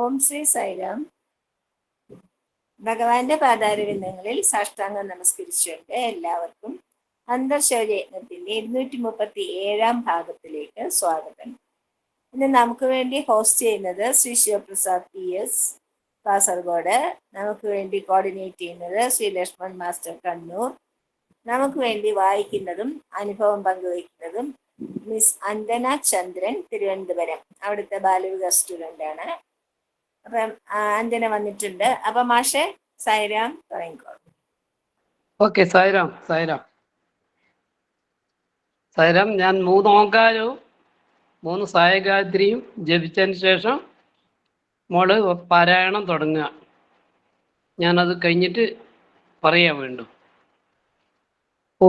ഓം ശ്രീ സൈറാം ഭഗവാന്റെ പാതാരവിന്ദങ്ങളിൽ സാഷ്ടാംഗം നമസ്കരിച്ചുകൊണ്ട് എല്ലാവർക്കും അന്തർശൗര്യജ്ഞത്തിന്റെ ഇരുന്നൂറ്റി മുപ്പത്തി ഏഴാം ഭാഗത്തിലേക്ക് സ്വാഗതം. ഇന്ന് നമുക്ക് വേണ്ടി ഹോസ്റ്റ് ചെയ്യുന്നത് ശ്രീ ശിവപ്രസാദ് പി എസ് കാസർഗോഡ്. നമുക്ക് വേണ്ടി കോർഡിനേറ്റ് ചെയ്യുന്നത് ശ്രീ ലക്ഷ്മൺ മാസ്റ്റർ കണ്ണൂർ. നമുക്ക് വേണ്ടി വായിക്കുന്നതും അനുഭവം പങ്കുവയ്ക്കുന്നതും മിസ് അഞ്ജന ചന്ദ്രൻ തിരുവനന്തപുരം. അവിടുത്തെ ബാലവിക സ്റ്റുഡന്റ് ആണ്. അപ്പം അഞ്ജന വന്നിട്ടുണ്ട്. അപ്പൊ മാഷെ സൈറാം തുടങ്ങിക്കോ. ഓക്കെ സായിരാം സായിരാം. സായിരാം ഞാൻ മൂന്ന് ഓങ്കാരവും മൂന്ന് സായഗായത്രിയും ജപിച്ചതിന് ശേഷം മോൾ പാരായണം തുടങ്ങുക. ഞാനത് കഴിഞ്ഞിട്ട് പറയാൻ വേണ്ടു. ഓ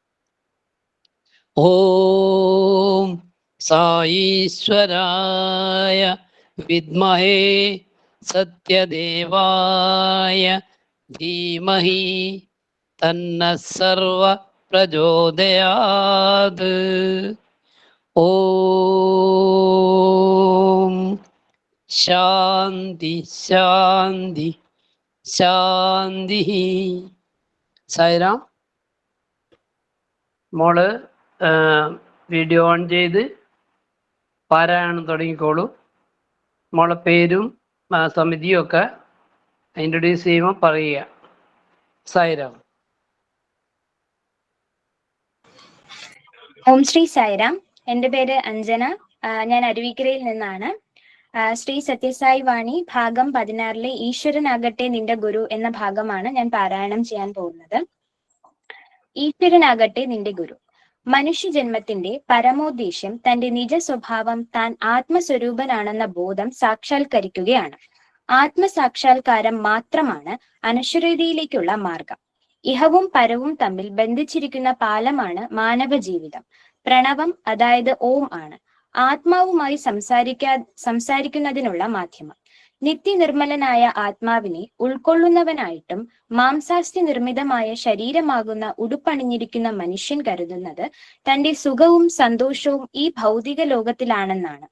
ഓം സായീശ്വരായ വിദ്മഹേ സത്യദേവായ ധീമഹി തന്ന സർവ പ്രചോദയാത്. ഓം ശാന്തി ശാന്തി ശാന്തി സായിരാം മോൾ വീഡിയോ ഓൺ ചെയ്ത് പാരായണം തുടങ്ങിക്കോളൂ. നമ്മളെ പേരും സമിതിയും ഒക്കെ ഇൻട്രൊഡ്യൂസ് ചെയ്യുമ്പോൾ പറയുക. സായിരാം. ഓം ശ്രീ സായിരാം. എന്റെ പേര് അഞ്ജന. ഞാൻ അരുവിക്കരയിൽ നിന്നാണ്. ശ്രീ സത്യസായി വാണി ഭാഗം പതിനാറിലെ ഈശ്വരനാകട്ടെ നിന്റെ ഗുരു എന്ന ഭാഗമാണ് ഞാൻ പാരായണം ചെയ്യാൻ പോകുന്നത്. ഈശ്വരനാകട്ടെ നിന്റെ ഗുരു. മനുഷ്യജന്മത്തിന്റെ പരമോദ്ദേശ്യം തന്റെ നിജ സ്വഭാവം താൻ ആത്മസ്വരൂപനാണെന്ന ബോധം സാക്ഷാത്കരിക്കുകയാണ്. ആത്മസാക്ഷാത്കാരം മാത്രമാണ് അനശ്വരതയിലേക്കുള്ള മാർഗം. ഇഹവും പരവും തമ്മിൽ ബന്ധിച്ചിരിക്കുന്ന പാലമാണ് മാനവ ജീവിതം പ്രണവം അതായത് ഓം ആണ്. ആത്മാവുമായി സംസാരിക്കാ സംസാരിക്കുന്നതിനുള്ള മാധ്യമം. നിത്യനിർമ്മലനായ ആത്മാവിനെ ഉൾക്കൊള്ളുന്നവനായിട്ടും മാംസാസ്ഥി നിർമ്മിതമായ ശരീരമാകുന്ന ഉടുപ്പണിഞ്ഞിരിക്കുന്ന മനുഷ്യൻ കരുതുന്നത് തന്റെ സുഖവും സന്തോഷവും ഈ ഭൗതിക ലോകത്തിലാണെന്നാണ്.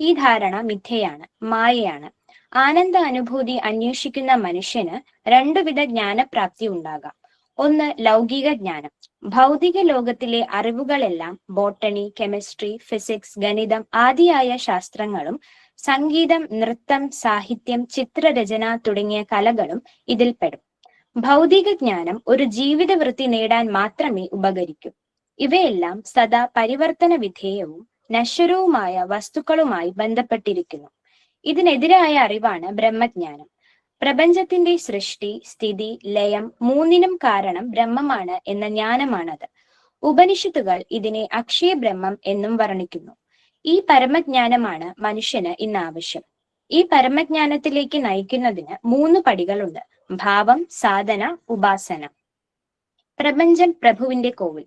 ഈ ധാരണ മിഥ്യയാണ് മായയാണ്. ആനന്ദ അനുഭൂതി അന്വേഷിക്കുന്ന മനുഷ്യന് രണ്ടുവിധ ജ്ഞാനപ്രാപ്തി ഉണ്ടാകാം. ഒന്ന് ലൗകിക ജ്ഞാനം. ഭൗതിക ലോകത്തിലെ അറിവുകളെല്ലാം ബോട്ടണി കെമിസ്ട്രി ഫിസിക്സ് ഗണിതം ആദിയായ ശാസ്ത്രങ്ങളും സംഗീതം നൃത്തം സാഹിത്യം ചിത്രരചന തുടങ്ങിയ കലകളും ഇതിൽപ്പെടും ഭൗതിക ജ്ഞാനം ഒരു ജീവിതവൃത്തി നേടാൻ മാത്രമേ ഉപകരിക്കൂ. ഇവയെല്ലാം സദാ പരിവർത്തന വിധേയവും നശ്വരവുമായ വസ്തുക്കളുമായി ബന്ധപ്പെട്ടിരിക്കുന്നു. ഇതിനെതിരായ അറിവാണ് ബ്രഹ്മജ്ഞാനം. പ്രപഞ്ചത്തിന്റെ സൃഷ്ടി സ്ഥിതി ലയം മൂന്നിനും കാരണം ബ്രഹ്മമാണ് എന്ന ജ്ഞാനമാണത്. ഉപനിഷത്തുകൾ ഇതിനെ അക്ഷയ ബ്രഹ്മം എന്നും വർണിക്കുന്നു. ഈ പരമജ്ഞാനമാണ് മനുഷ്യന് ഇന്ന് ആവശ്യം ഈ പരമജ്ഞാനത്തിലേക്ക് നയിക്കുന്നതിന് മൂന്ന് പടികളുണ്ട്. ഭാവം സാധന ഉപാസന. പ്രപഞ്ചൻ പ്രഭുവിന്റെ കോവിൽ.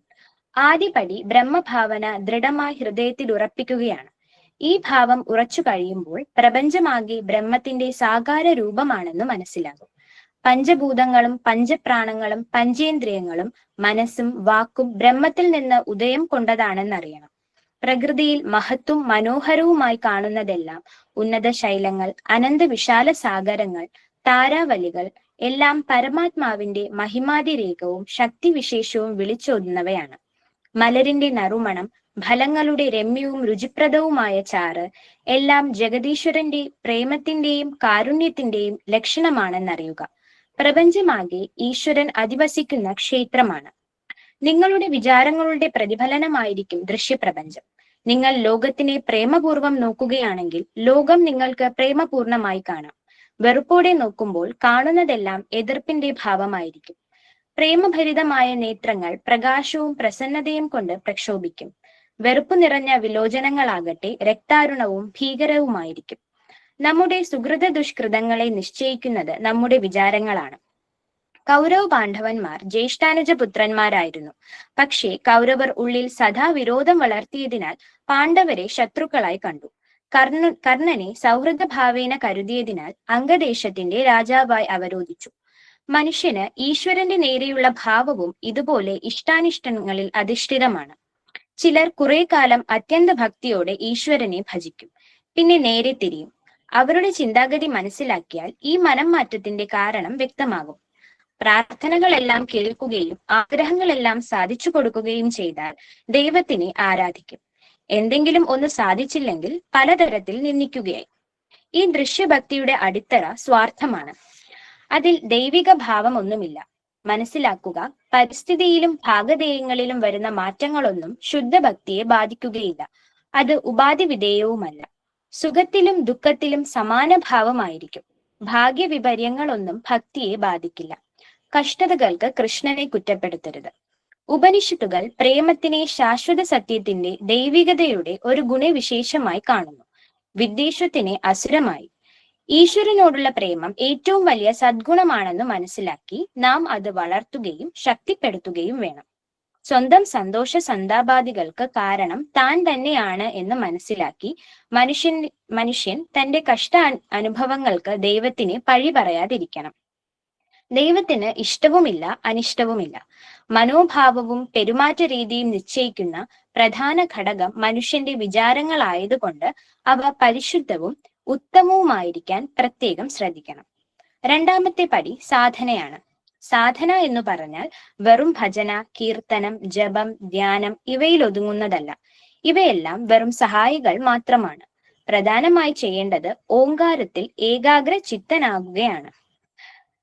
ആദ്യപടി ബ്രഹ്മഭാവന ദൃഢമായി ഹൃദയത്തിൽ ഉറപ്പിക്കുകയാണ്. ഈ ഭാവം ഉറച്ചു കഴിയുമ്പോൾ പ്രപഞ്ചമാകെ ബ്രഹ്മത്തിന്റെ സാകാര രൂപമാണെന്ന് മനസ്സിലാകും. പഞ്ചഭൂതങ്ങളും പഞ്ചപ്രാണങ്ങളും പഞ്ചേന്ദ്രിയങ്ങളും മനസ്സും വാക്കും ബ്രഹ്മത്തിൽ നിന്ന് ഉദയം കൊണ്ടതാണെന്നറിയണം. പ്രകൃതിയിൽ മഹത്വം മനോഹരവുമായി കാണുന്നതെല്ലാം ഉന്നത ശൈലങ്ങൾ അനന്ത വിശാല സാഗരങ്ങൾ താരാവലികൾ എല്ലാം പരമാത്മാവിന്റെ മഹിമാതിരേകവും ശക്തിവിശേഷവും വിളിച്ചോതുന്നവയാണ്. മലരിന്റെ നറുമണം ഫലങ്ങളുടെ രമ്യവും രുചിപ്രദവുമായ ചാറ് എല്ലാം ജഗദീശ്വരന്റെ പ്രേമത്തിന്റെയും കാരുണ്യത്തിന്റെയും ലക്ഷണമാണെന്നറിയുക. പ്രപഞ്ചമാകെ ഈശ്വരൻ അധിവസിക്കുന്ന ക്ഷേത്രമാണ്. നിങ്ങളുടെ വിചാരങ്ങളുടെ പ്രതിഫലനമായിരിക്കും ദൃശ്യപ്രപഞ്ചം. നിങ്ങൾ ലോകത്തിനെ പ്രേമപൂർവം നോക്കുകയാണെങ്കിൽ ലോകം നിങ്ങൾക്ക് പ്രേമപൂർണമായി കാണാം. വെറുപ്പോടെ നോക്കുമ്പോൾ കാണുന്നതെല്ലാം എതിർപ്പിന്റെ ഭാവമായിരിക്കും. പ്രേമഭരിതമായ നേത്രങ്ങൾ പ്രകാശവും പ്രസന്നതയും കൊണ്ട് പ്രക്ഷോഭിക്കും. വെറുപ്പ് നിറഞ്ഞ വിലോചനങ്ങളാകട്ടെ രക്താരുണവും ഭീകരവുമായിരിക്കും. നമ്മുടെ സുഹൃത ദുഷ്കൃതങ്ങളെ നിശ്ചയിക്കുന്നത് നമ്മുടെ വിചാരങ്ങളാണ്. കൗരവ പാണ്ഡവന്മാർ ജ്യേഷ്ഠാനുജ പുത്രന്മാരായിരുന്നു പക്ഷേ കൗരവർ ഉള്ളിൽ സദാ വിരോധം വളർത്തിയതിനാൽ പാണ്ഡവരെ ശത്രുക്കളായി കണ്ടു. കർണ കർണനെ സൗഹൃദ ഭാവേന കരുതിയതിനാൽ അംഗദേശത്തിന്റെ രാജാവായി അവരോധിച്ചു. മനുഷ്യന് ഈശ്വരന്റെ നേരെയുള്ള ഭാവവും ഇതുപോലെ ഇഷ്ടാനിഷ്ടങ്ങളിൽ അധിഷ്ഠിതമാണ്. ചിലർ കുറെ കാലം അത്യന്ത ഭക്തിയോടെ ഈശ്വരനെ ഭജിക്കും. പിന്നെ നേരെ തിരിയും. അവരുടെ ചിന്താഗതി മനസ്സിലാക്കിയാൽ ഈ മനം മാറ്റത്തിന്റെ കാരണം വ്യക്തമാകും. പ്രാർത്ഥനകളെല്ലാം കേൾക്കുകയും ആഗ്രഹങ്ങളെല്ലാം സാധിച്ചു കൊടുക്കുകയും ചെയ്താൽ ദൈവത്തിനെ ആരാധിക്കും. എന്തെങ്കിലും ഒന്ന് സാധിച്ചില്ലെങ്കിൽ പലതരത്തിൽ നിന്ദിക്കുകയായി. ഈ ദൃശ്യഭക്തിയുടെ അടിത്തറ സ്വാർത്ഥമാണ്. അതിൽ ദൈവിക ഭാവമൊന്നുമില്ല. മനസ്സിലാക്കുക പരിസ്ഥിതിയിലും ഭാഗധേയങ്ങളിലും വരുന്ന മാറ്റങ്ങളൊന്നും ശുദ്ധഭക്തിയെ ബാധിക്കുകയില്ല. അത് ഉപാധി വിധേയവുമല്ല സുഖത്തിലും ദുഃഖത്തിലും സമാന ഭാവമായിരിക്കും ഭാഗ്യവിപര്യങ്ങളൊന്നും ഭക്തിയെ ബാധിക്കില്ല. കഷ്ടതകൾക്ക് കൃഷ്ണനെ കുറ്റപ്പെടുത്തരുത്. ഉപനിഷത്തുകൾ പ്രേമത്തിനെ ശാശ്വത സത്യത്തിന്റെ ദൈവികതയുടെ ഒരു ഗുണവിശേഷമായി കാണുന്നു. വിദ്വേഷത്തിനെ അസുരമായി. ഈശ്വരനോടുള്ള പ്രേമം ഏറ്റവും വലിയ സദ്ഗുണമാണെന്ന് മനസ്സിലാക്കി നാം അത് വളർത്തുകയും ശക്തിപ്പെടുത്തുകയും വേണം. സ്വന്തം സന്തോഷ സന്താപാദികൾക്ക് കാരണം താൻ തന്നെയാണ് എന്ന് മനസ്സിലാക്കി മനുഷ്യൻ മനുഷ്യൻ തന്റെ കഷ്ട അനുഭവങ്ങൾക്ക് ദൈവത്തിനെ പഴി പറയാതിരിക്കണം. ദൈവത്തിന് ഇഷ്ടവുമില്ല അനിഷ്ടവുമില്ല. മനോഭാവവും പെരുമാറ്റ രീതിയും നിശ്ചയിക്കുന്ന പ്രധാന ഘടകം മനുഷ്യന്റെ വിചാരങ്ങളായതുകൊണ്ട് അവ പരിശുദ്ധവും ഉത്തമവുമായിരിക്കാൻ പ്രത്യേകം ശ്രദ്ധിക്കണം. രണ്ടാമത്തെ പടി സാധനയാണ്. സാധന എന്ന് പറഞ്ഞാൽ വെറും ഭജന കീർത്തനം ജപം ധ്യാനം ഇവയിൽ ഒതുങ്ങുന്നതല്ല ഇവയെല്ലാം വെറും സഹായികൾ മാത്രമാണ്. പ്രധാനമായി ചെയ്യേണ്ടത് ഓങ്കാരത്തിൽ ഏകാഗ്ര ചിത്തനാകുകയാണ്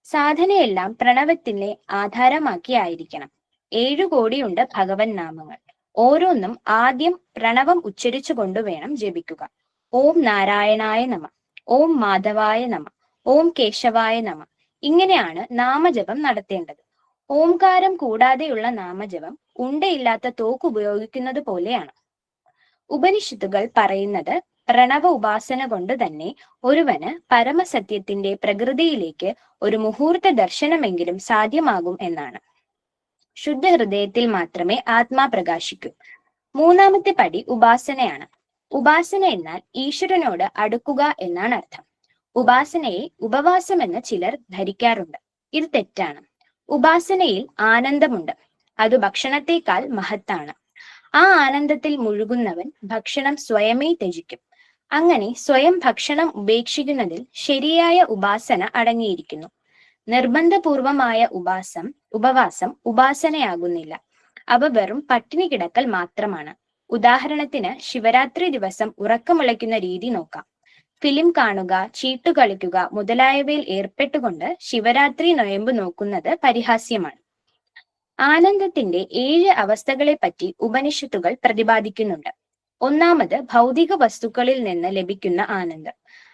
സാധനയെല്ലാം പ്രണവത്തിനെ ആധാരമാക്കി ആയിരിക്കണം. ഏഴു കോടിയുണ്ട് ഭഗവൻ നാമങ്ങൾ. ഓരോന്നും ആദ്യം പ്രണവം ഉച്ചരിച്ചു കൊണ്ടുവേണം ജപിക്കുക. ഓം നാരായണായ നമ ഓം മാധവായ നമ ഓം കേശവായ നമ. ഇങ്ങനെയാണ് നാമജപം നടത്തേണ്ടത്. ഓംകാരം കൂടാതെയുള്ള നാമജപം ഉണ്ടയില്ലാത്ത തോക്ക് ഉപയോഗിക്കുന്നത് പോലെയാണ്. ഉപനിഷത്തുകൾ പറയുന്നത് പ്രണവ ഉപാസന കൊണ്ട് തന്നെ ഒരുവന് പരമസത്യത്തിന്റെ പ്രകൃതിയിലേക്ക് ഒരു മുഹൂർത്ത ദർശനമെങ്കിലും സാധ്യമാകും എന്നാണ്. ശുദ്ധ ഹൃദയത്തിൽ മാത്രമേ ആത്മാ പ്രകാശിക്കൂ. മൂന്നാമത്തെ പടി ഉപാസനയാണ്. ഉപാസന എന്നാൽ ഈശ്വരനോട് അടുക്കുക എന്നാണ് അർത്ഥം. ഉപാസനയെ ഉപവാസം എന്ന് ചിലർ ധരിക്കാറുണ്ട്. ഇത് തെറ്റാണ്. ഉപാസനയിൽ ആനന്ദമുണ്ട്. അത് ഭക്ഷണത്തെക്കാൾ മഹത്താണ്. ആ ആനന്ദത്തിൽ മുഴുകുന്നവൻ ഭക്ഷണം സ്വയമേ ത്യജിക്കും. അങ്ങനെ സ്വയം ഭക്ഷണം ഉപേക്ഷിക്കുന്നതിൽ ശരിയായ ഉപാസന അടങ്ങിയിരിക്കുന്നു. നിർബന്ധപൂർവമായ ഉപാസം ഉപവാസം ഉപാസനയാകുന്നില്ല. അവ വെറും പട്ടിണി കിടക്കൽ മാത്രമാണ്. ഉദാഹരണത്തിന് ശിവരാത്രി ദിവസം ഉറക്കമുളയ്ക്കുന്ന രീതി നോക്കാം. ഫിലിം കാണുക ചീട്ടു കളിക്കുക മുതലായവയിൽ ഏർപ്പെട്ടുകൊണ്ട് ശിവരാത്രി നൊയമ്പ് നോക്കുന്നത് പരിഹാസ്യമാണ്. ആനന്ദത്തിന്റെ ഏഴ് അവസ്ഥകളെ പറ്റി ഉപനിഷത്തുകൾ പ്രതിപാദിക്കുന്നുണ്ട്. ഒന്നാമത് ഭൗതിക വസ്തുക്കളിൽ നിന്ന് ലഭിക്കുന്ന ആനന്ദം.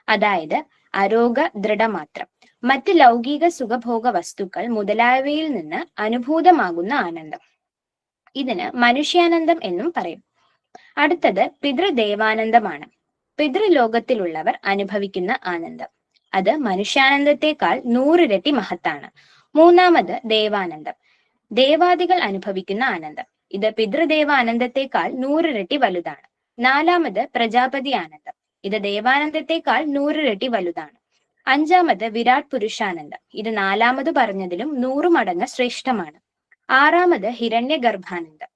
അതായത് അരോഗ ദൃഢമാത്രം. മറ്റ് ലൗകിക സുഖഭോഗ വസ്തുക്കൾ മുതലായവയിൽ നിന്ന് അനുഭൂതമാകുന്ന ആനന്ദം. ഇതിന് മനുഷ്യാനന്ദം എന്നും പറയും. അടുത്തത് പിതൃദേവാനന്ദമാണ്. പിതൃലോകത്തിലുള്ളവർ അനുഭവിക്കുന്ന ആനന്ദം. അത് മനുഷ്യാനന്ദത്തെക്കാൾ നൂറിരട്ടി മഹത്താണ്. മൂന്നാമത് ദേവാനന്ദം. ദേവാദികൾ അനുഭവിക്കുന്ന ആനന്ദം. ഇത് പിതൃദേവാനന്ദത്തെക്കാൾ നൂറിരട്ടി വലുതാണ്. നാലാമത് പ്രജാപതി ആനന്ദം. ഇത് ദേവാനന്ദത്തെക്കാൾ നൂറിരട്ടി വലുതാണ്. അഞ്ചാമത് വിരാട് പുരുഷാനന്ദം. ഇത് നാലാമത് പറഞ്ഞതിലും നൂറു മടങ്ങ് ശ്രേഷ്ഠമാണ്. ആറാമത് ഹിരണ്യ ഗർഭാനന്ദം.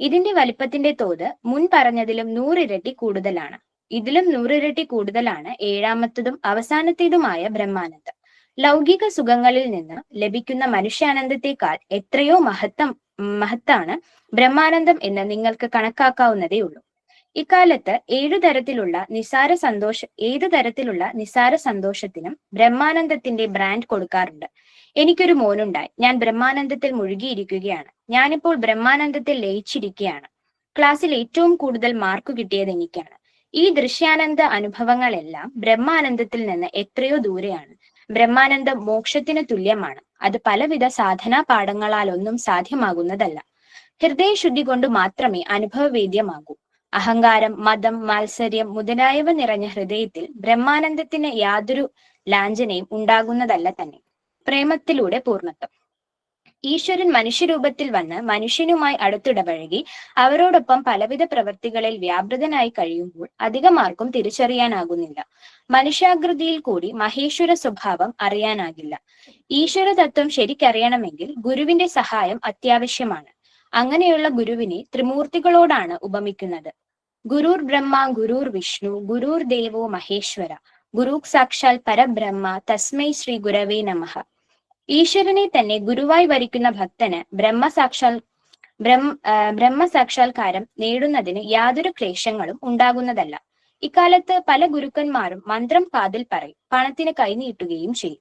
ഇതിന്റെ വലിപ്പത്തിന്റെ തോത് മുൻ പറഞ്ഞതിലും നൂറിരട്ടി കൂടുതലാണ്. ഇതിലും നൂറിരട്ടി കൂടുതലാണ് ഏഴാമത്തതും അവസാനത്തേതുമായ ബ്രഹ്മാനന്ദം. ലൗകിക സുഖങ്ങളിൽ നിന്ന് ലഭിക്കുന്ന മനുഷ്യാനന്ദത്തെക്കാൾ എത്രയോ മഹത്തം മഹത്താണ് ബ്രഹ്മാനന്ദം എന്ന് നിങ്ങൾക്ക് കണക്കാക്കാവുന്നതേ ഉള്ളൂ. ഇക്കാലത്ത് ഏഴു തരത്തിലുള്ള നിസാര സന്തോഷ ഏത് തരത്തിലുള്ള നിസാര സന്തോഷത്തിനും ബ്രഹ്മാനന്ദത്തിന്റെ ബ്രാൻഡ് കൊടുക്കാറുണ്ട്. എനിക്കൊരു മോനുണ്ടായി. ഞാൻ ബ്രഹ്മാനന്ദത്തിൽ മുഴുകിയിരിക്കുകയാണ്. ഞാനിപ്പോൾ ബ്രഹ്മാനന്ദത്തിൽ ലയിച്ചിരിക്കുകയാണ്. ക്ലാസ്സിൽ ഏറ്റവും കൂടുതൽ മാർക്ക് കിട്ടിയത് എനിക്കാണ്. ഈ ദൃശ്യാനന്ദ അനുഭവങ്ങളെല്ലാം ബ്രഹ്മാനന്ദത്തിൽ നിന്ന് എത്രയോ ദൂരെയാണ്. ബ്രഹ്മാനന്ദം മോക്ഷത്തിന് തുല്യമാണ്. അത് പലവിധ സാധനാ പാഠങ്ങളാൽ ഒന്നും സാധ്യമാകുന്നതല്ല. ഹൃദയശുദ്ധി കൊണ്ട് മാത്രമേ അനുഭവവേദ്യമാകൂ. അഹങ്കാരം മതം മാത്സര്യം മുതലായവ നിറഞ്ഞ ഹൃദയത്തിൽ ബ്രഹ്മാനന്ദത്തിന് യാതൊരു ലാഞ്ചനയും ഉണ്ടാകുന്നതല്ല തന്നെ. പ്രേമത്തിലൂടെ പൂർണത്വം. ഈശ്വരൻ മനുഷ്യരൂപത്തിൽ വന്ന് മനുഷ്യനുമായി അടുത്തിടപഴകി അവരോടൊപ്പം പലവിധ പ്രവൃത്തികളിൽ വ്യാപൃതനായി കഴിയുമ്പോൾ അധികമാർക്കും തിരിച്ചറിയാനാകുന്നില്ല. മനുഷ്യാകൃതിയിൽ കൂടി മഹേശ്വര സ്വഭാവം അറിയാനാകില്ല. ഈശ്വര തത്വം ശരിക്കറിയണമെങ്കിൽ ഗുരുവിന്റെ സഹായം അത്യാവശ്യമാണ്. അങ്ങനെയുള്ള ഗുരുവിനെ ത്രിമൂർത്തികളോടാണ് ഉപമിക്കുന്നത്. ഗുരുർ ബ്രഹ്മ ഗുരുർ വിഷ്ണു ഗുരുർ ദേവോ മഹേശ്വര ഗുരു സാക്ഷാൽ പരബ്രഹ്മ തസ്മൈ ശ്രീ ഗുരവേ നമഃ. ഈശ്വരനെ തന്നെ ഗുരുവായി വരിക്കുന്ന ഭക്തന് ബ്രഹ്മസാക്ഷാൽ ബ്രഹ്മ സാക്ഷാത്കാരം നേടുന്നതിന് യാതൊരു ക്ലേശങ്ങളും ഉണ്ടാകുന്നതല്ല. ഇക്കാലത്ത് പല ഗുരുക്കന്മാരും മന്ത്രം കാതിൽ പറയും പണത്തിന് കൈനീട്ടുകയും ചെയ്യും.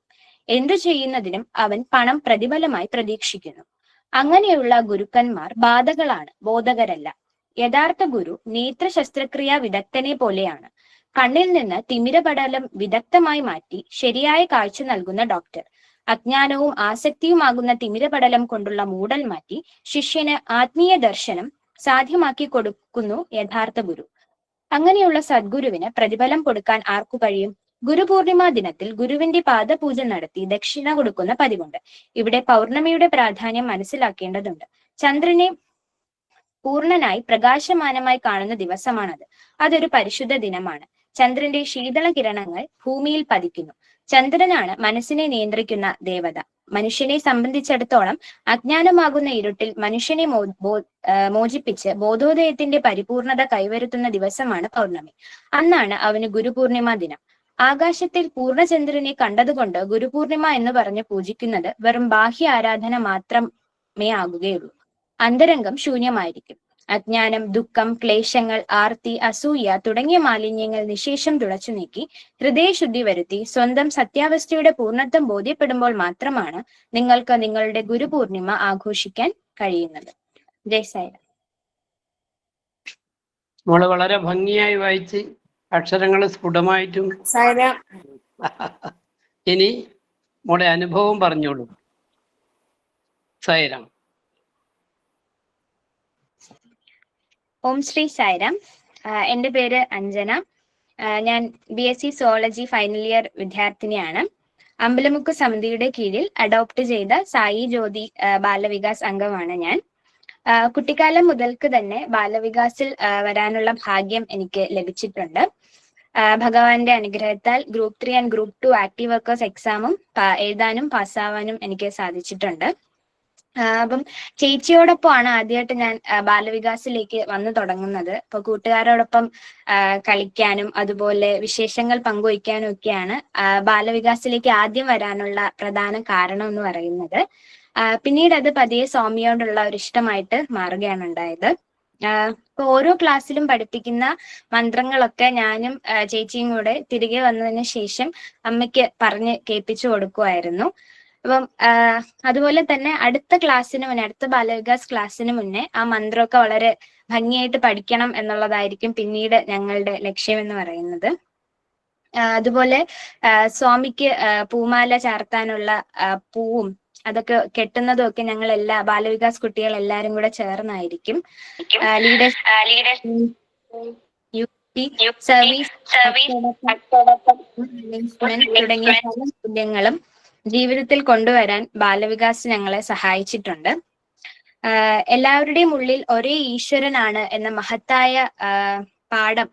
എന്തു ചെയ്യുന്നതിനും അവൻ പണം പ്രതിഫലമായി പ്രതീക്ഷിക്കുന്നു. അങ്ങനെയുള്ള ഗുരുക്കന്മാർ ബാധകളാണ് ബോധകരല്ല. യഥാർത്ഥ ഗുരു നേത്ര ശസ്ത്രക്രിയാ വിദഗ്ധനെ പോലെയാണ്. കണ്ണിൽ നിന്ന് തിമിരപടലം വിദഗ്ധമായി മാറ്റി ശരിയായ കാഴ്ച നൽകുന്ന ഡോക്ടർ അജ്ഞാനവും ആസക്തിയുമാകുന്ന തിമിരപടലം കൊണ്ടുള്ള മൂടൽ മാറ്റി ശിഷ്യന് ആത്മീയ ദർശനം സാധ്യമാക്കി കൊടുക്കുന്നു യഥാർത്ഥ ഗുരു. അങ്ങനെയുള്ള സദ്ഗുരുവിന് പ്രതിഫലം കൊടുക്കാൻ ആർക്കു കഴിയും? ഗുരുപൂർണിമ ദിനത്തിൽ ഗുരുവിന്റെ പാദപൂജ നടത്തി ദക്ഷിണ കൊടുക്കുന്ന പതിവുണ്ട്. ഇവിടെ പൗർണമിയുടെ പ്രാധാന്യം മനസ്സിലാക്കേണ്ടതുണ്ട്. ചന്ദ്രനെ പൂർണനായി പ്രകാശമാനമായി കാണുന്ന ദിവസമാണത്. അതൊരു പരിശുദ്ധ ദിനമാണ്. ചന്ദ്രന്റെ ശീതള കിരണങ്ങൾ ഭൂമിയിൽ പതിക്കുന്നു. ചന്ദ്രനാണ് മനസ്സിനെ നിയന്ത്രിക്കുന്ന ദേവത. മനുഷ്യനെ സംബന്ധിച്ചിടത്തോളം അജ്ഞാനമാകുന്ന ഇരുട്ടിൽ മനുഷ്യനെ മോചിപ്പിച്ച് ബോധോദയത്തിന്റെ പരിപൂർണത കൈവരുത്തുന്ന ദിവസമാണ് പൗർണമി. അന്നാണ് അവന് ഗുരുപൂർണിമ ദിനം. ആകാശത്തിൽ പൂർണചന്ദ്രനെ കണ്ടതുകൊണ്ട് ഗുരുപൂർണിമ എന്ന് പറഞ്ഞ് പൂജിക്കുന്നത് വെറും ബാഹ്യ ആരാധന മാത്രമേ ആകുകയുള്ളൂ. അന്തരംഗം ശൂന്യമായിരിക്കും. അജ്ഞാനം ദുഃഖം ക്ലേശങ്ങൾ ആർത്തി അസൂയ തുടങ്ങിയ മാലിന്യങ്ങൾ നിശേഷം തുടച്ചു നീക്കി ഹൃദയശുദ്ധി വരുത്തി സ്വന്തം സത്യാവസ്ഥയുടെ പൂർണത്വം ബോധ്യപ്പെടുമ്പോൾ മാത്രമാണ് നിങ്ങൾക്ക് നിങ്ങളുടെ ഗുരുപൂർണിമ ആഘോഷിക്കാൻ കഴിയുന്നത്. ജയ്സായ മോൾ വളരെ ഭംഗിയായി വായിച്ച് അക്ഷരങ്ങൾ സ്ഫുടമായിട്ടും ഇനി മോളെ അനുഭവം പറഞ്ഞോളൂ. സൈറാം ഓം ശ്രീ സായിരാം. എന്റെ പേര് അഞ്ജന. ഞാൻ B S C zoology final year വിദ്യാർത്ഥിനിയാണ്. അമ്പലമുക്ക് സമിതിയുടെ കീഴിൽ അഡോപ്റ്റ് ചെയ്ത സായി ജ്യോതി ബാലവികാസ് അംഗമാണ് ഞാൻ. കുട്ടിക്കാലം മുതൽക്ക് തന്നെ ബാലവികാസിൽ വരാനുള്ള ഭാഗ്യം എനിക്ക് ലഭിച്ചിട്ടുണ്ട്. ഭഗവാന്റെ അനുഗ്രഹത്താൽ group three and group two active workers എക്സാമും എഴുതാനും പാസ്സാവാനും എനിക്ക് സാധിച്ചിട്ടുണ്ട്. അപ്പം ചേച്ചിയോടൊപ്പമാണ് ആദ്യമായിട്ട് ഞാൻ ബാലവികാസിലേക്ക് വന്നു തുടങ്ങുന്നത്. അപ്പൊ കൂട്ടുകാരോടൊപ്പം കളിക്കാനും അതുപോലെ വിശേഷങ്ങൾ പങ്കുവയ്ക്കാനും ഒക്കെയാണ് ബാലവികാസിലേക്ക് ആദ്യം വരാനുള്ള പ്രധാന കാരണം എന്ന് പറയുന്നത്. പിന്നീട് അത് പതിയെ സ്വാമിയോടുള്ള ഒരു ഇഷ്ടമായിട്ട് മാറുകയാണ് ഉണ്ടായത്. ഇപ്പൊ ഓരോ ക്ലാസ്സിലും പഠിപ്പിക്കുന്ന മന്ത്രങ്ങളൊക്കെ ഞാനും ചേച്ചിയും കൂടെ തിരികെ വന്നതിന് ശേഷം അമ്മയ്ക്ക് പറഞ്ഞ് കേൾപ്പിച്ചു കൊടുക്കുമായിരുന്നു അപ്പം അതുപോലെ തന്നെ അടുത്ത ക്ലാസ്സിന് മുന്നേ അടുത്ത ബാലവികാസ് ക്ലാസ്സിന് മുന്നേ ആ മന്ത്രമൊക്കെ വളരെ ഭംഗിയായിട്ട് പഠിക്കണം എന്നുള്ളതായിരിക്കും പിന്നീട് ഞങ്ങളുടെ ലക്ഷ്യം എന്ന് പറയുന്നത് അതുപോലെ സ്വാമിക്ക് പൂമാല ചാർത്താനുള്ള പൂവും അതൊക്കെ കെട്ടുന്നതും ഒക്കെ ഞങ്ങൾ എല്ലാ ബാലവികാസ് കുട്ടികൾ എല്ലാരും കൂടെ ചേർന്നായിരിക്കും ലീഡേഴ്സ് സർവീസ് തുടങ്ങിയ പല മൂല്യങ്ങളും ജീവിതത്തിൽ കൊണ്ടുവരാൻ ബാലവികാസ് ഞങ്ങളെ സഹായിച്ചിട്ടുണ്ട്. എല്ലാവരുടെയും ഉള്ളിൽ ഒരേ ഈശ്വരനാണ് എന്ന മഹത്തായ പാഠം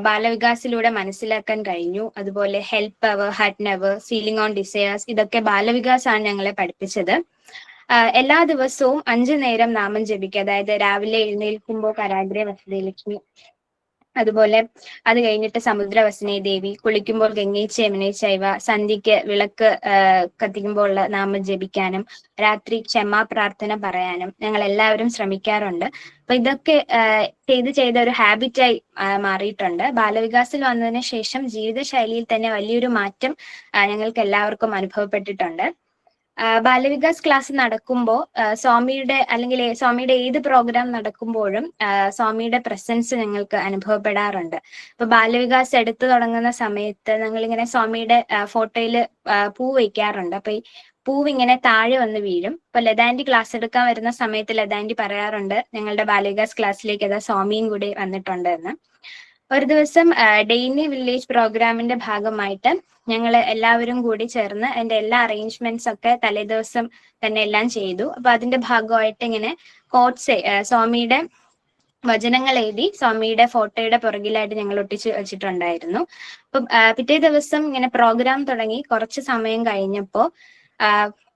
ബാലവികാസിലൂടെ മനസ്സിലാക്കാൻ കഴിഞ്ഞു. അതുപോലെ help ever hurt never feeling on desires ഇതൊക്കെ ബാലവികാസ് ആണ് ഞങ്ങളെ പഠിപ്പിച്ചത്. എല്ലാ ദിവസവും അഞ്ചു നേരം നാമം ജപിക്കുക. അതായത് രാവിലെ എഴുന്നേൽക്കുമ്പോൾ കരാഗ്രേ വസതലക്ഷ്മി അതുപോലെ അത് കഴിഞ്ഞിട്ട് സമുദ്രവസനെ ദേവി കുളിക്കുമ്പോൾ ഗംഗേച്ച ചേമനെ ചൈവ സന്ധ്യയ്ക്ക് വിളക്ക് കത്തിക്കുമ്പോൾ ഉള്ള നാമം ജപിക്കാനും രാത്രി ക്ഷമാ പ്രാർത്ഥന പറയാനും ഞങ്ങൾ എല്ലാവരും ശ്രമിക്കാറുണ്ട്. അപ്പൊ ഇതൊക്കെ ചെയ്ത് ചെയ്ത ഒരു ഹാബിറ്റായി മാറിയിട്ടുണ്ട്. ബാലവികാസിൽ വന്നതിന് ശേഷം ജീവിതശൈലിയിൽ തന്നെ വലിയൊരു മാറ്റം ഞങ്ങൾക്ക് എല്ലാവർക്കും അനുഭവപ്പെട്ടിട്ടുണ്ട്. ബാലവികാസ് ക്ലാസ് നടക്കുമ്പോൾ സ്വാമിയുടെ അല്ലെങ്കിൽ സ്വാമിയുടെ ഏത് പ്രോഗ്രാം നടക്കുമ്പോഴും സ്വാമിയുടെ പ്രസൻസ് ഞങ്ങൾക്ക് അനുഭവപ്പെടാറുണ്ട്. അപ്പൊ ബാലവികാസ് എടുത്തു തുടങ്ങുന്ന സമയത്ത് ഞങ്ങൾ ഇങ്ങനെ സ്വാമിയുടെ ഫോട്ടോയിൽ പൂ വയ്ക്കാറുണ്ട് അപ്പൊ ഈ പൂവ് ഇങ്ങനെ താഴെ വന്ന് വീഴും. അപ്പൊ ലതാൻഡി ക്ലാസ് എടുക്കാൻ വരുന്ന സമയത്ത് ലതാൻഡി പറയാറുണ്ട് ഞങ്ങളുടെ ബാലവികാസ് ക്ലാസ്സിലേക്ക് അതാ സ്വാമിയും കൂടി വന്നിട്ടുണ്ട് എന്ന് ഒരു ദിവസം ഡെയിനി വില്ലേജ് പ്രോഗ്രാമിന്റെ ഭാഗമായിട്ട് ഞങ്ങൾ എല്ലാവരും കൂടി ചേർന്ന് എന്റെ എല്ലാ അറേഞ്ച്മെന്റ്സ് ഒക്കെ തലേദിവസം തന്നെ എല്ലാം ചെയ്തു. അപ്പൊ അതിന്റെ ഭാഗമായിട്ട് ഇങ്ങനെ കോട്ട്സ് സ്വാമിയുടെ വചനങ്ങൾ എഴുതി സ്വാമിയുടെ ഫോട്ടോയുടെ പുറകിലായിട്ട് ഞങ്ങൾ ഒട്ടിച്ചു വെച്ചിട്ടുണ്ടായിരുന്നു. അപ്പൊ പിറ്റേ ദിവസം ഇങ്ങനെ പ്രോഗ്രാം തുടങ്ങി. കുറച്ച് സമയം കഴിഞ്ഞപ്പോ ആ,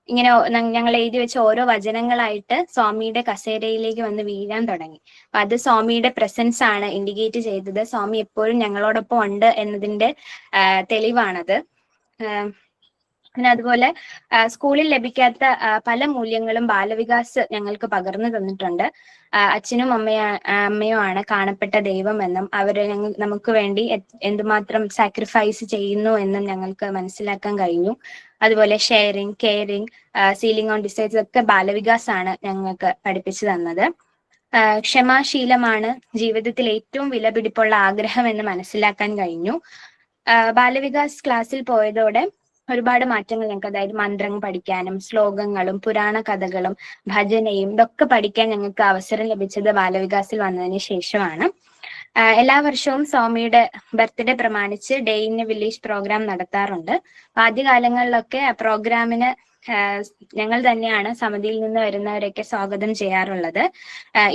ഇങ്ങനെ ഞങ്ങൾ എഴുതി വെച്ച ഓരോ വചനങ്ങളായിട്ട് സ്വാമിയുടെ കസേരയിലേക്ക് വന്ന് വീഴാൻ തുടങ്ങി. അപ്പൊ അത് സ്വാമിയുടെ പ്രസൻസ് ആണ് ഇൻഡിക്കേറ്റ് ചെയ്തത്. സ്വാമി എപ്പോഴും ഞങ്ങളോടൊപ്പം ഉണ്ട് എന്നതിന്റെ തെളിവാണത്. പിന്നെ അതുപോലെ സ്കൂളിൽ ലഭിക്കാത്ത പല മൂല്യങ്ങളും ബാലവികാസ് ഞങ്ങൾക്ക് പകർന്നു തന്നിട്ടുണ്ട്. അച്ഛനും അമ്മയാ അമ്മയും ആണ് കാണപ്പെട്ട ദൈവം എന്നും അവരെ ഞങ്ങൾ നമുക്ക് വേണ്ടി എന്തുമാത്രം സാക്രിഫൈസ് ചെയ്യുന്നു എന്നും ഞങ്ങൾക്ക് മനസ്സിലാക്കാൻ കഴിഞ്ഞു. അതുപോലെ sharing caring ceiling on desires ഒക്കെ ബാലവികാസ് ആണ് ഞങ്ങൾക്ക് പഠിപ്പിച്ചു തന്നത്. ക്ഷമാശീലമാണ് ജീവിതത്തിൽ ഏറ്റവും വിലപിടിപ്പുള്ള ആഗ്രഹം എന്ന് മനസ്സിലാക്കാൻ കഴിഞ്ഞു. ബാലവികാസ് ക്ലാസ്സിൽ പോയതോടെ ഒരുപാട് മാറ്റങ്ങൾ ഞങ്ങൾക്ക് അതായത് മന്ത്രങ്ങൾ പഠിക്കാനും ശ്ലോകങ്ങളും പുരാണ കഥകളും ഭജനയും ഇതൊക്കെ പഠിക്കാൻ ഞങ്ങൾക്ക് അവസരം ലഭിച്ചത് ബാലവികാസിൽ വന്നതിന് ശേഷമാണ്. എല്ലാ വർഷവും സ്വാമിയുടെ ബർത്ത്ഡേ പ്രമാണിച്ച് ഡേ ഇൻ വില്ലേജ് പ്രോഗ്രാം നടത്താറുണ്ട്. ആദ്യകാലങ്ങളിലൊക്കെ പ്രോഗ്രാമിന് ഞങ്ങൾ തന്നെയാണ് സമിതിയിൽ നിന്ന് വരുന്നവരൊക്കെ സ്വാഗതം ചെയ്യാറുള്ളത്.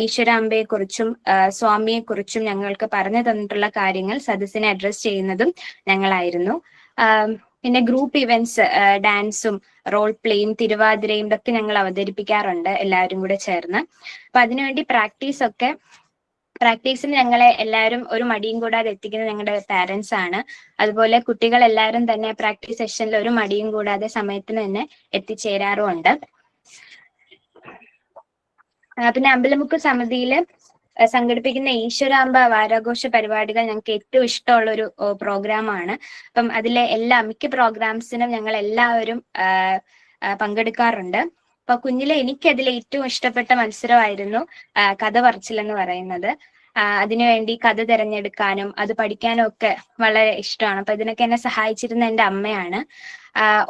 ഈശ്വരാംബയെ കുറിച്ചും സ്വാമിയെ കുറിച്ചും ഞങ്ങൾക്ക് പറഞ്ഞു തന്നിട്ടുള്ള കാര്യങ്ങൾ സദസ്സിനെ അഡ്രസ് ചെയ്യുന്നതും ഞങ്ങളായിരുന്നു. പിന്നെ ഗ്രൂപ്പ് ഇവന്റ്സ് ഡാൻസും റോൾ പ്ലേയും തിരുവാതിരയും ഇതൊക്കെ ഞങ്ങൾ അവതരിപ്പിക്കാറുണ്ട് എല്ലാവരും കൂടെ ചേർന്ന്. അപ്പൊ അതിനുവേണ്ടി പ്രാക്ടീസ് ഒക്കെ പ്രാക്ടീസിന് ഞങ്ങളെ എല്ലാവരും ഒരു മടിയും കൂടാതെ എത്തിക്കുന്നത് ഞങ്ങളുടെ പാരന്റ്സ് ആണ്. അതുപോലെ കുട്ടികൾ എല്ലാവരും തന്നെ പ്രാക്ടീസ് സെഷനിൽ ഒരു മടിയും കൂടാതെ സമയത്തിന് തന്നെ എത്തിച്ചേരാറുമുണ്ട്. പിന്നെ അമ്പലമുക്ക് സമിതിയിൽ സംഘടിപ്പിക്കുന്ന ഈശ്വരാംബ വാരാഘോഷ പരിപാടികൾ ഞങ്ങൾക്ക് ഏറ്റവും ഇഷ്ടമുള്ള ഒരു പ്രോഗ്രാം ആണ് അപ്പം അതിലെ എല്ലാ മിക്ക പ്രോഗ്രാംസിനും ഞങ്ങൾ എല്ലാവരും പങ്കെടുക്കാറുണ്ട്. അപ്പൊ കുഞ്ഞിലെ എനിക്ക് ഏറ്റവും ഇഷ്ടപ്പെട്ട മത്സരമായിരുന്നു കഥ പറച്ചിൽ എന്ന് പറയുന്നത്. അതിനുവേണ്ടി കഥ തിരഞ്ഞെടുക്കാനും അത് പഠിക്കാനും ഒക്കെ വളരെ ഇഷ്ടമാണ്. അപ്പൊ ഇതിനൊക്കെ എന്നെ സഹായിച്ചിരുന്ന എന്റെ അമ്മയാണ്.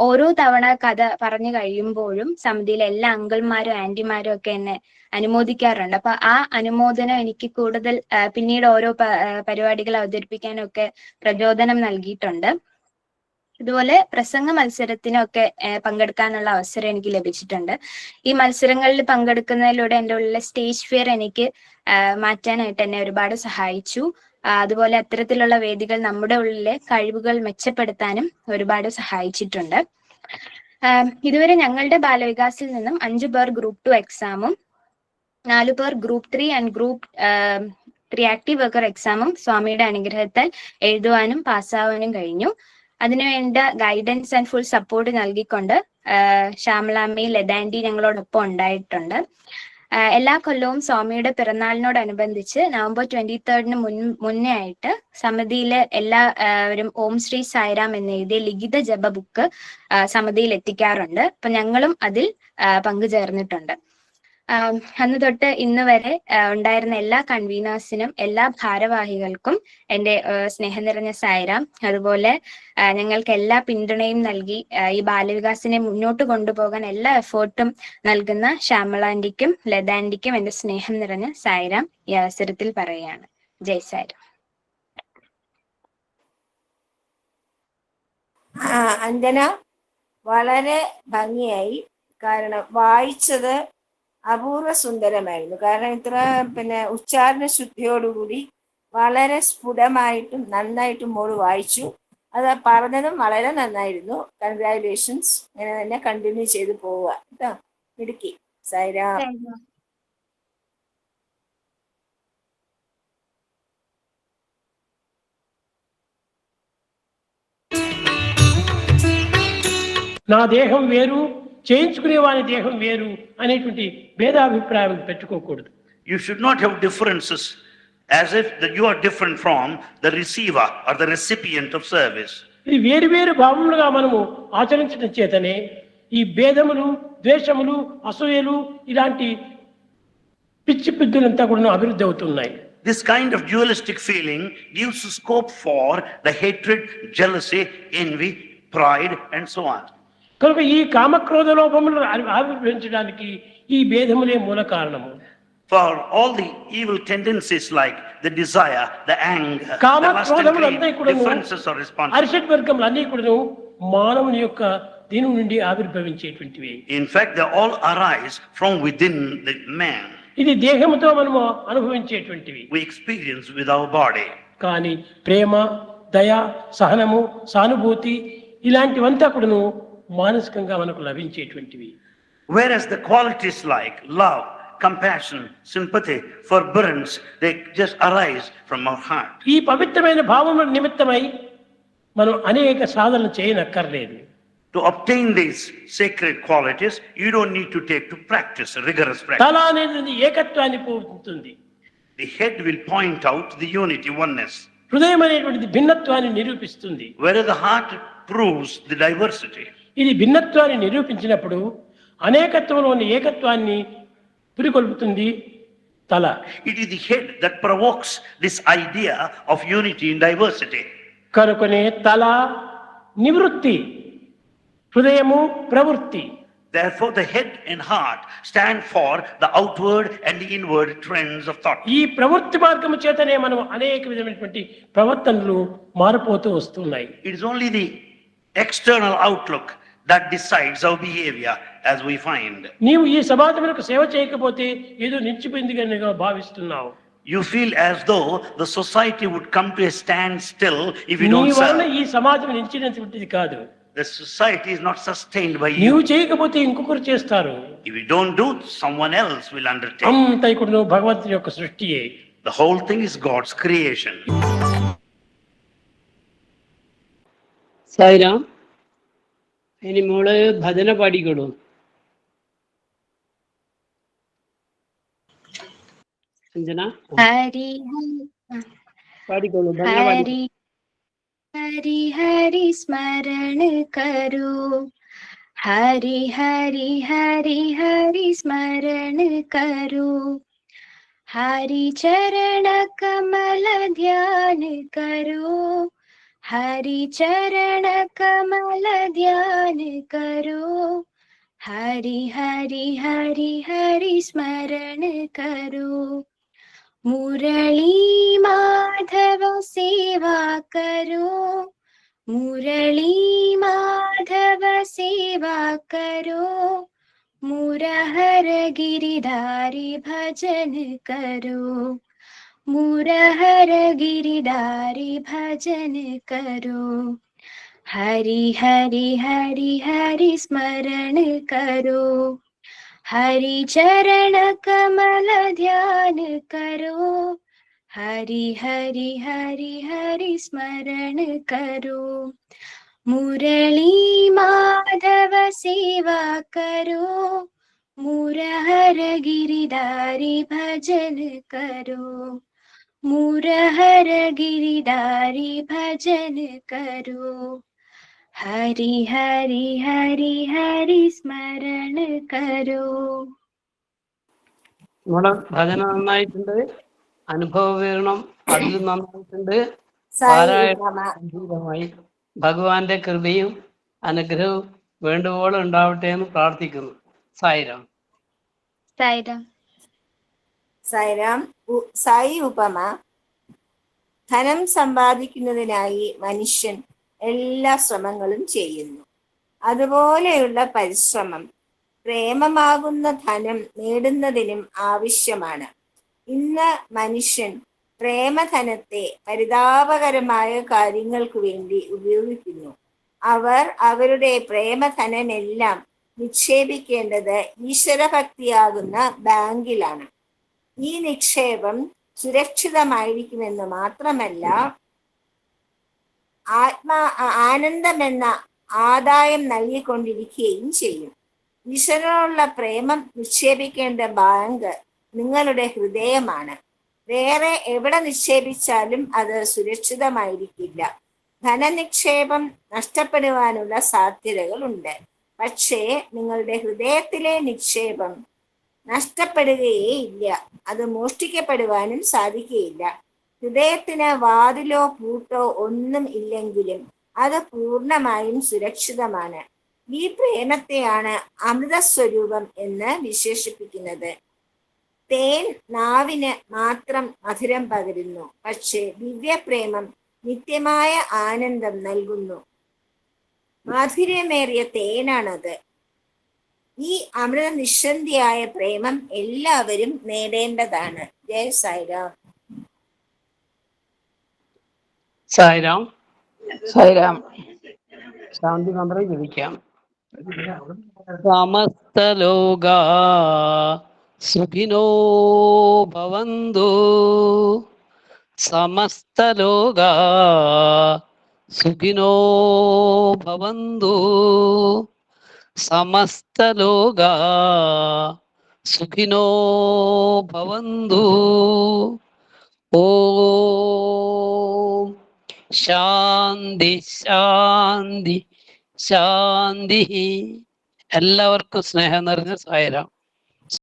ഓരോ തവണ കഥ പറഞ്ഞു കഴിയുമ്പോഴും സമിതിയിലെ എല്ലാ അങ്കിൾമാരും ആന്റിമാരും ഒക്കെ എന്നെ അനുമോദിക്കാറുണ്ട്. അപ്പൊ ആ അനുമോദനം എനിക്ക് കൂടുതൽ പിന്നീട് ഓരോ പരിപാടികൾ അവതരിപ്പിക്കാനൊക്കെ പ്രചോദനം നൽകിയിട്ടുണ്ട്. ഇതുപോലെ പ്രസംഗ മത്സരത്തിനൊക്കെ പങ്കെടുക്കാനുള്ള അവസരം എനിക്ക് ലഭിച്ചിട്ടുണ്ട്. ഈ മത്സരങ്ങളിൽ പങ്കെടുക്കുന്നതിലൂടെ എന്റെ ഉള്ളിലെ സ്റ്റേജ് ഫിയർ എനിക്ക് മാറ്റാനായിട്ട് എന്നെ ഒരുപാട് സഹായിച്ചു. അതുപോലെ അത്തരത്തിലുള്ള വേദികൾ നമ്മുടെ ഉള്ളിലെ കഴിവുകൾ മെച്ചപ്പെടുത്താനും ഒരുപാട് സഹായിച്ചിട്ടുണ്ട്. ഇതുവരെ ഞങ്ങളുടെ ബാലവികാസിൽ നിന്നും അഞ്ചു പേർ ഗ്രൂപ്പ് ടു എക്സാമും നാലു പേർ group three and group three active worker എക്സാമും സ്വാമിയുടെ അനുഗ്രഹത്താൽ എഴുതുവാനും പാസ്സാവാനും കഴിഞ്ഞു. അതിനുവേണ്ട ഗൈഡൻസ് ആൻഡ് ഫുൾ സപ്പോർട്ട് നൽകിക്കൊണ്ട് ശ്യാമലാമി ലതാൻഡി ഞങ്ങളോടൊപ്പം ഉണ്ടായിട്ടുണ്ട്. എല്ലാ കൊല്ലവും സ്വാമിയുടെ പിറന്നാളിനോടനുബന്ധിച്ച് നവംബർ ട്വന്റി തേർഡിന് മുൻ മുന്നേ ആയിട്ട് സമിതിയിലെ എല്ലാവരും ഓം ശ്രീ സായിരാം എന്ന് എഴുതിയ ലിഖിത ജപ ബുക്ക് സമിതിയിൽ എത്തിക്കാറുണ്ട്. അപ്പൊ ഞങ്ങളും അതിൽ പങ്കുചേർന്നിട്ടുണ്ട്. അന്ന് തൊട്ട് ഇന്ന് വരെ ഉണ്ടായിരുന്ന എല്ലാ കൺവീനേഴ്സിനും എല്ലാ ഭാരവാഹികൾക്കും എന്റെ സ്നേഹം നിറഞ്ഞ സായിരാം അതുപോലെ ഞങ്ങൾക്ക് എല്ലാ പിന്തുണയും നൽകി ഈ ബാലവികാസിനെ മുന്നോട്ട് കൊണ്ടുപോകാൻ എല്ലാ എഫേർട്ടും നൽകുന്ന ശ്യാമളാന്റിക്കും ലതാന്റിക്കും എന്റെ സ്നേഹം നിറഞ്ഞ സായിരാം ഈ അവസരത്തിൽ പറയുകയാണ്. ജയ് സായിരാം അഞ്ജന വളരെ ഭംഗിയായി കാരണം വായിച്ചത് അപൂർവ സുന്ദരമായിരുന്നു. കാരണം ഇത്ര പിന്നെ ഉച്ചാരണ ശുദ്ധിയോടുകൂടി വളരെ സ്ഫുടമായിട്ടും നന്നായിട്ടും മോൾ വായിച്ചു. അത് പറഞ്ഞതും വളരെ നന്നായിരുന്നു. കൺഗ്രാജുലേഷൻസ് ഇങ്ങനെ തന്നെ കണ്ടിന്യൂ ചെയ്ത് പോവുക. കേട്ടോ? ഇടുക്കി സൈരാ. నా ദേഹം వేరు చేయించుకునే వాని దేహం వేరు అనేటువంటి భేదాభిప్రాయం పెట్టుకోకూడదు. You should not have differences as if the you are different from the receiver or the recipient of service ఈ వేరు వేరు భావములుగా మనము ఆచరించడం చేతనే ఈ భేదములు ద్వేషములు అసూయలు ఇలాంటి పిచ్చి పిద్దులంతా కూడా అభివృద్ధి అవుతున్నాయి. This kind of dualistic feeling gives scope for the hatred jealousy envy pride and so on కనుక ఈ కామక్రోధ లోపములు ఆవిర్భవించడానికి ఈ భేదములే మూల కారణము. For all the evil tendencies like the desire, the anger, the lust and greed, differences or responsibilities. మానవుని యొక్క దీని నుండి ఆవిర్భవించేటువంటివి. In fact they all arise from within the man ఇది దేహముతో మనము అనుభవించేటువంటివి. We experience with our body కానీ ప్రేమ దయ సహనము సానుభూతి ఇలాంటివంతా కూడాను మానసికంగా మనకు లభించేటువంటివి Whereas the qualities like love, compassion, sympathy, forbearance, they just arise from our heart. ఈ పవిత్రమైన భావముల నిమిత్తమై మనం అనేక సాధనలు చేయనక్కర్లేదు To obtain these sacred qualities, you don't need to take to practice, rigorous practice. తల అనేది ఏకత్వాన్ని పోతుంది The head will point out the unity, oneness, హృదయం అనేటువంటిది భిన్నత్వాన్ని నిరూపిస్తుంది whereas the heart proves the diversity. ఇది భిన్నత్వాన్ని నిరూపించినప్పుడు అనేకత్వంలోని ఏకత్వాన్ని పురికొల్పుతుంది తల It is the head that provokes this idea of unity in diversity. కనుకనే తల నివృత్తి హృదయము ప్రవృత్తి Therefore, the head and heart stand for the outward and the inward trends of thought. ఈ ప్రవృత్తి మార్గము చేతనే మనం అనేక విధమైనటువంటి ప్రవర్తనలు మారిపోతూ వస్తున్నాయి It is only the external outlook that decides our behaviour as we find నీవు ఈ సమాజములకు సేవ చేయకపోతే ఏదో నిలిచిపోయింది అని భావిస్తున్నావు. You feel as though the society would come to a standstill if you don't serve ఈ సమాజం నిలిచినటువంటిది కాదు. The society is not sustained by you. నీవు చేయకపోతే ఇంకొకరు చేస్తారు. If you don't do someone else will undertake. అంతా ఇక్కడ భగవంతుని యొక్క సృష్టియే. The whole thing is god's creation. Sairam इन मोड़ भजन पाड़ो संजना हरी पाड़ो हरि हरि स्मरण करो हरि चरण कमल ध्यान करो हरि चरण कमल ध्यान करो हरि हरि हरि हरि स्मरण करो। मुरली माधव सेवा करो। मुरली माधव सेवा करो। मुरहर गिरिधारी भजन करो મુરહર ગિરિધારી ભજન કરો હરી હરી હરી હરી સ્મરણ કરો હરી ચરણ કમલ ધ્યાન કરો હરી હરી હરી હરી સ્મરણ કરો મુરળી માધવ સેવા કરો મુરહર ગિરિધારી ભજન કરો मुरहर गिरिधारी भजन करो हरि हरि हरि हरि स्मरण करो മോളെ ഭജന നന്നായിട്ടുണ്ട് അനുഭവ വിവരണം അതിൽ നന്നായിട്ടുണ്ട് സായി പാരായണം മാമ ഗംഭീരമായി ഭഗവാന്റെ കൃപയും അനുഗ്രഹവും വേണ്ടുവോളം ഉണ്ടാവട്ടെ എന്ന് പ്രാർത്ഥിക്കുന്നു സായിരാം साईराम സായിരാം ഉ- സായി ഉപമ. ധനം സമ്പാദിക്കുന്നതിനായി മനുഷ്യൻ എല്ലാ ശ്രമങ്ങളും ചെയ്യുന്നു. അതുപോലെയുള്ള പരിശ്രമം പ്രേമമാകുന്ന ധനം നേടുന്നതിനും ആവശ്യമാണ്. ഇന്ന് മനുഷ്യൻ പ്രേമധനത്തെ പരിതാപകരമായ കാര്യങ്ങൾക്ക് വേണ്ടി ഉപയോഗിക്കുന്നു. അവർ അവരുടെ പ്രേമധനമെല്ലാം നിക്ഷേപിക്കേണ്ടത് ഈശ്വരഭക്തിയാകുന്ന ബാങ്കിലാണ്. ഈ നിക്ഷേപം സുരക്ഷിതമായിരിക്കുമെന്ന് മാത്രമല്ല ആത്മാ ആനന്ദം ആനന്ദമെന്ന ആദായം നൽകിക്കൊണ്ടിരിക്കുകയും ചെയ്യും. ഈശ്വരനോടുള്ള പ്രേമം നിക്ഷേപിക്കേണ്ട ബാങ്ക് നിങ്ങളുടെ ഹൃദയമാണ്. വേറെ എവിടെ നിക്ഷേപിച്ചാലും അത് സുരക്ഷിതമായിരിക്കില്ല. ധനനിക്ഷേപം നഷ്ടപ്പെടുവാനുള്ള സാധ്യതകളുണ്ട്. പക്ഷേ നിങ്ങളുടെ ഹൃദയത്തിലെ നിക്ഷേപം നഷ്ടപ്പെടുകയേ ഇല്ല. അത് മോഷ്ടിക്കപ്പെടുവാനും സാധിക്കുകയില്ല. ഹൃദയത്തിന് വാതിലോ പൂട്ടോ ഒന്നും ഇല്ലെങ്കിലും അത് പൂർണമായും സുരക്ഷിതമാണ്. ഈ പ്രേമത്തെയാണ് അമൃതസ്വരൂപം എന്ന് വിശേഷിപ്പിക്കുന്നത്. തേൻ നാവിന് മാത്രം മധുരം പകരുന്നു. പക്ഷേ ദിവ്യപ്രേമം നിത്യമായ ആനന്ദം നൽകുന്നു. മാധുര്യമേറിയ തേനാണത്. ഈ അമൃത നിശ്ചന്തിയായ പ്രേമം എല്ലാവരും നേടേണ്ടതാണ്. ജയ സായിരാം സായിരാം സായിരാം ശാന്തി മന്ത്രം ജപിക്കാം. സമസ്തലോക സുഖിനോ ഭവന്തു. സമസ്തലോക സുഖിനോ ഭവന്തു. സമസ്തലോക സുഖിനോ ഭവന്തു ഓം ശാന്തി ശാന്തി ശാന്തി എല്ലാവർക്കും സ്നേഹം നിറഞ്ഞ സായരാം